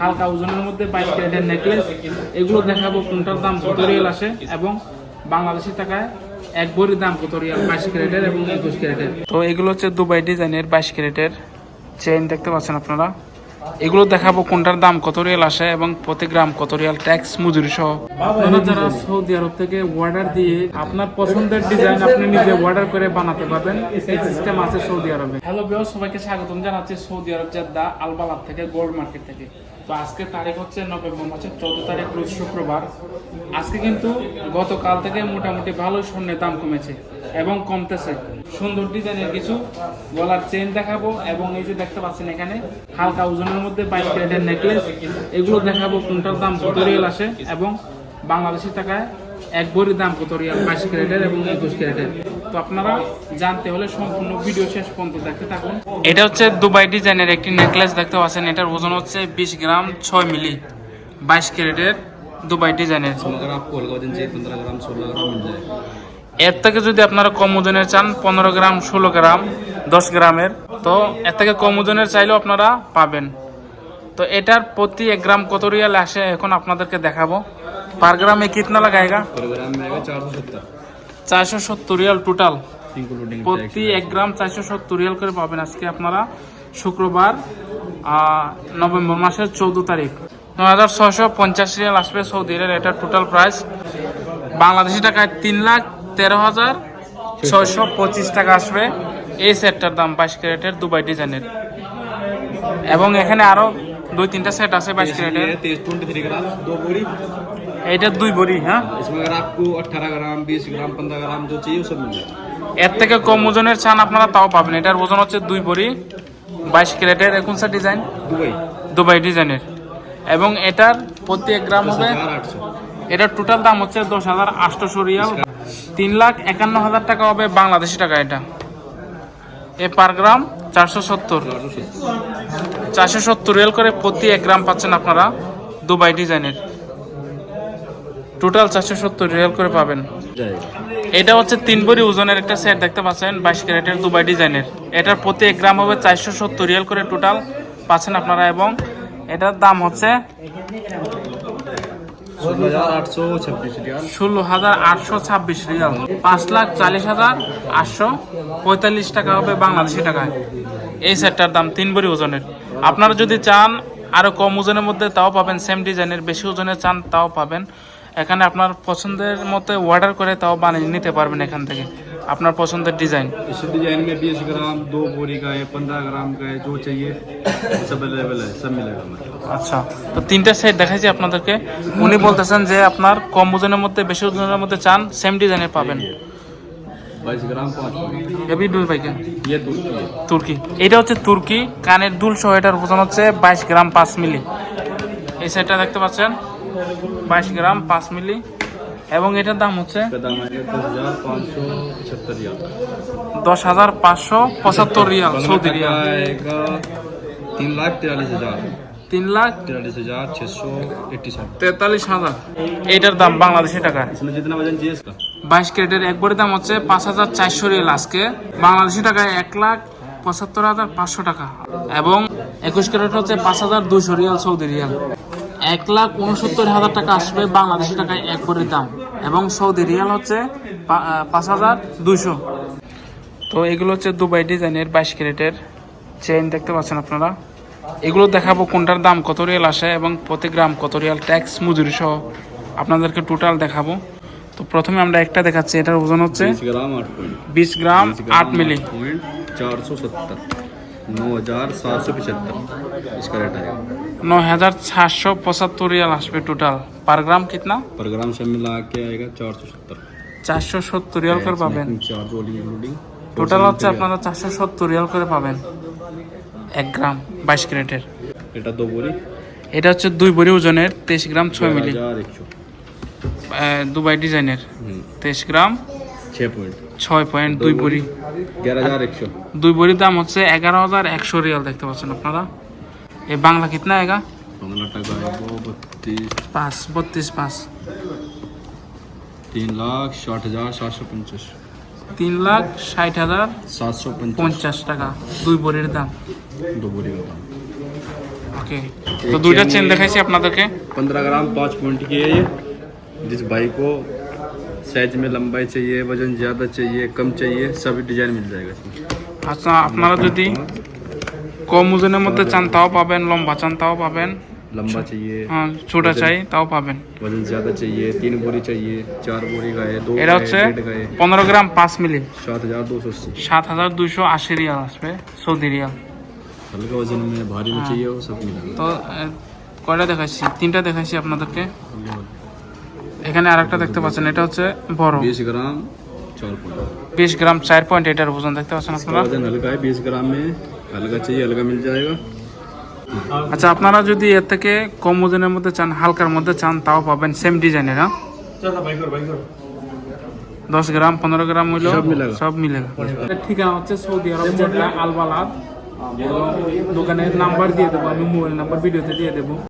হালকা ওজনের মধ্যে বাইশ ক্যারেটের নেকলেস এগুলো দেখাবো কোনটার দাম কত রিয়াল আসে এবং বাংলাদেশি টাকায় এক ভরির দাম কত রিয়াল বাইশ ক্যারেটের এবং একুশ ক্যারেটের। তো এগুলো হচ্ছে দুবাই ডিজাইনের বাইশ ক্যারেটের চেইন দেখতে পাচ্ছেন আপনারা। এগুলো দেখাবো কোনটার দাম কত রিয়াল আসে এবং প্রতি গ্রাম কত রিয়াল ট্যাক্স মজুরি সহ। যারা সৌদি আরব থেকে অর্ডার দিয়ে আপনার পছন্দের ডিজাইন আপনি নিজে অর্ডার করে বানাতে পারবেন, এই সিস্টেম আছে সৌদি আরবে। হ্যালো বিও সবাইকে স্বাগতম জানাচ্ছি সৌদি আরব জেদ্দা আলবালাদ থেকে গোল্ড মার্কেট থেকে। তো আজকে তারিখ হচ্ছে নভেম্বর মাসের চৌদ্দ তারিখ, রোজ শুক্রবার। আজকে কিন্তু গতকাল থেকে মোটামুটি ভালো স্বর্ণের দাম কমেছে এবং কমতেছে। সুন্দর ডিজাইনের কিছু গলার চেন দেখাবো এবং এই যে দেখতে পাচ্ছেন এখানে, হালকা ওজনের মধ্যে বাইশ ক্যারেটের নেকলেস এগুলো দেখাবো কোনটার দাম কত রিয়াল আসে এবং বাংলাদেশি টাকায় এক ভরির দাম কত রিয়াল বাইশ ক্যারেটের এবং একুশ ক্যারেটের। তো আপনারা জানতে হলে সম্পূর্ণ ভিডিও শেষ পর্যন্ত দেখতে থাকুন। এটা হচ্ছে দুবাই ডিজাইনের একটি নেকলেস দেখতে পাচ্ছেন এটার ওজন হচ্ছে বিশ গ্রাম ছয় মিলি বাইশ ক্যারেটের দুবাই ডিজাইনের। এর থেকে যদি আপনারা কম ওজনের চান পনেরো গ্রাম ষোলো গ্রাম দশ গ্রামের তো এর থেকে কম ওজনের চাইলেও আপনারা পাবেন। তো এটার প্রতি এক গ্রাম কত রিয়াল আসে এখন আপনাদেরকে দেখাবো। পার গ্রামে কিতনা লাগায়গা? চারশো সত্তর রিয়াল টোটাল প্রতি এক গ্রাম চারশো সত্তর রিয়াল করে পাবেন আজকে আপনারা শুক্রবার নভেম্বর মাসের চৌদ্দ তারিখ। ন হাজার ছশো পঞ্চাশ রিয়াল আসবে সৌদি রিয়াল এটা টোটাল প্রাইস বাংলাদেশি টাকায় তিন লাখ তেরো হাজার ছয়শো পঁচিশ টাকা আসবে। এই সেটটার দাম বাইশ ক্যারেটের দুবাই ডিজাইনের। এবং এখানে আরও দুই তিনটা সেট আছে বাইশ ক্যারেটের। तेईस ट्वेंटी थ्री ग्राम दो बोरी এইটা দুই বড়ি হ্যাঁ इसमें अगर आपको अट्ठारह ग्राम बीस ग्राम पंद्रह ग्राम जो चाहिए वो सब मिल जाएगा এর থেকে কম ওজনের চান আপনারা তাও পাবেন এটার ওজন হচ্ছে দুই বড়ি বাইশ ক্যারেটের একুনসা ডিজাইন दुबई দুবাই ডিজাইনের এবং এটার প্রতি এক গ্রাম दस হবে हजार आठ सौ এটার টোটাল দাম হচ্ছে দশ হাজার আটশোশো রিয়াল তিন লাখ একান্ন হাজার টাকা হবে বাংলাদেশি টাকা এটা এ পার গ্রাম চারশো সত্তর चार सौ सत्तर চারশো সত্তর রিয়াল করে প্রতি এক গ্রাম পাচ্ছেন আপনারা দুবাই ডিজাইনের টোটাল চারশো সত্তর রিয়াল করে পাবেন। এটা হচ্ছে তিন বড়ি ওজনের একটা সেট দেখতে পাচ্ছেন? বাইশ ক্যারেটের দুবাই ডিজাইনের। এটার প্রতি এক গ্রাম হবে চারশো সত্তর রিয়াল করে টোটাল পাচ্ছেন আপনারা এবং এটার দাম হচ্ছে ষোলো হাজার আটশো ছাব্বিশ রিয়াল পাঁচ লাখ চাল্লিশ হাজার আটশো পঁয়তাল্লিশ টাকা হবে বাংলাদেশি টাকায়। এই সেটটার দাম তিন বড়ি ওজনের। আপনারা যদি চান আরও কম ওজনের মধ্যে, তাও পাবেন। সেম ডিজাইনের বেশি ওজনের চান, তাও পাবেন। এখানে আপনার পছন্দের মতো অর্ডার করে তাও বানিয়ে নিতে পারবেন এখান থেকে আপনার পছন্দের ডিজাইন इस डिजाइन में बीस ग्राम दो बोरी का है पंद्रह ग्राम का है जो चाहिए वो सब अवेलेबल है सब मिलेगा हमारे पास। আচ্ছা তো তিনটা সেট দেখাইছি আপনাদেরকে উনি বলতেছেন যে আপনার কম ওজনের মধ্যে বেশি ওজনের মধ্যে চান সেম ডিজাইনের পাবেন बाईस ग्राम पाँच बोरी এবি দুই ভাইকে ये तुर्की है তুর্কি এটা হচ্ছে তুর্কি কানের দুল সহ এটার ওজন হচ্ছে বাইশ গ্রাম পাঁচ মিলি এই সেটটা দেখতে পাচ্ছেন বাইশ গ্রাম পাঁচ মিলি। এবং এটার দাম হচ্ছে দশ হাজার পাঁচশো পঁচাত্তর রিয়াল। Saudi Real. তিন লাখ তিরাল্লিশ হাজার। তিন লাখ তিরাল্লিশ হাজার ছশো তেতাল্লিশ হাজার। এটার দাম বাংলাদেশের টাকা বাইশ ক্যারেটের একবারে দাম হচ্ছে পাঁচ হাজার চারশো রিয়াল আজকে। বাংলাদেশের টাকায় এক লাখ পঁচাত্তর হাজার পাঁচশো টাকা। এবং একুশ ক্যারেট হচ্ছে পাঁচ হাজার দুশো রিয়াল সৌদি রিয়াল। এক লাখ উনসত্তর হাজার টাকা আসবে বাংলাদেশি টাকায় একবারের দাম এবং সৌদি রিয়াল হচ্ছে পা- আহ, পাঁচ হাজার দুশো তো এগুলো হচ্ছে দুবাই ডিজাইনের বাইশ ক্যারেটের চেইন দেখতে পাচ্ছেন আপনারা এগুলো দেখাবো কোনটার দাম কত রিয়াল আসে এবং প্রতি গ্রাম কত রিয়াল ট্যাক্স মজুরি সহ আপনাদেরকে টোটাল দেখাবো তো প্রথমে আমরা একটা দেখাচ্ছি এটার ওজন হচ্ছে बीस ग्राम आठ पॉइंट বিশ গ্রাম আট মিলি पॉइंट चार सौ सत्तर नौ हजार सात सौ पचहत्तर इसका रेट आएगा নয় হাজার সাতশো পঁচাত্তর রিয়াল আসবে টোটাল পার গ্রাম কিতনা पर ग्राम से मिला के आएगा चार सौ सत्तर চারশো সত্তর রিয়াল করে পাবেন चार्ज वाली इंक्लूडिंग টোটাল হচ্ছে আপনারা চারশো সত্তর রিয়াল করে পাবেন এক গ্রাম বাইশ ক্যারেটের এটা দো बोरी এটা হচ্ছে দুই বড়ি ওজনের তেইশ গ্রাম ছয় মিলি हजार एक सौ আহ, দুবাই ডিজাইনের हम्म, তেইশ গ্রাম छः पॉइंट ছয় পয়েন্ট দুই বড়ি ग्यारह हजार एक सौ দুই বড়ির দাম হচ্ছে এগারো হাজার একশো রিয়াল দেখতে পাচ্ছেন আপনারা এই বাংলা কিতনা এগা पंद्रह टका है वो बत्तीस পাঁচ বত্রিশ পাঁচ तीन लाख साठ हजार सात सौ पचास তিন লাখ ষাট হাজার सात सौ पचास পঞ্চাশ টাকা দুই বড়ির দাম दो बोरी का दाम ওকে তো দুইটা চেন দেখাইছি আপনাদেরকে पंद्रह ग्राम पाँच पॉइंट की है ये जिस भाई को साइज में लंबाई चाहिए वजन ज़्यादा चाहिए कम चाहिए सभी डिजाइन मिल जाएगा इसमें আচ্ছা আপনারা যদি কম ওজনের মধ্যে চান তাও পাবেন লম্বা চান তাও পাবেন लंबा चाहिए হ্যাঁ ছোটা চাই তাও পাবেন वजन ज़्यादा चाहिए तीन बोरी चाहिए चार बोरी का है दो এটা का হচ্ছে है डेढ़ का है পনেরো গ্রাম পাঁচ মিলি सात हज़ार दो सौ अस्सी সাত হাজার দুইশো আশি রিয়াল আসবে সৌদি রিয়াল हल्का वजन में भारी में चाहिए वो सब मिलेगा তো এ, কয়টা দেখাইছি তিনটা দেখাইছি আপনাদেরকে এখানে আরেকটা দেখতে পাচ্ছেন এটা হচ্ছে বড় बीस ग्राम चार पॉइंट বিশ গ্রাম চার পয়েন্ট এটার ওজন দেখতে পাচ্ছেন इसका আপনারা वजन हल्का है হালকা চাই হালকা মিল যায় আচ্ছা আপনারা যদি এর থেকে কম ওজনের মধ্যে চান হালকার মধ্যে চান তাও পাবেন সেম ডিজাইনের হ্যাঁ? দশ গ্রাম পনেরো গ্রাম হইল সব মিলে ঠিকানা হচ্ছে সৌদি আরব আলবালাদ। দোকানের নাম্বার দিয়ে দেবো আমি মোবাইল নাম্বার ভিডিওতে দিয়ে দেবো।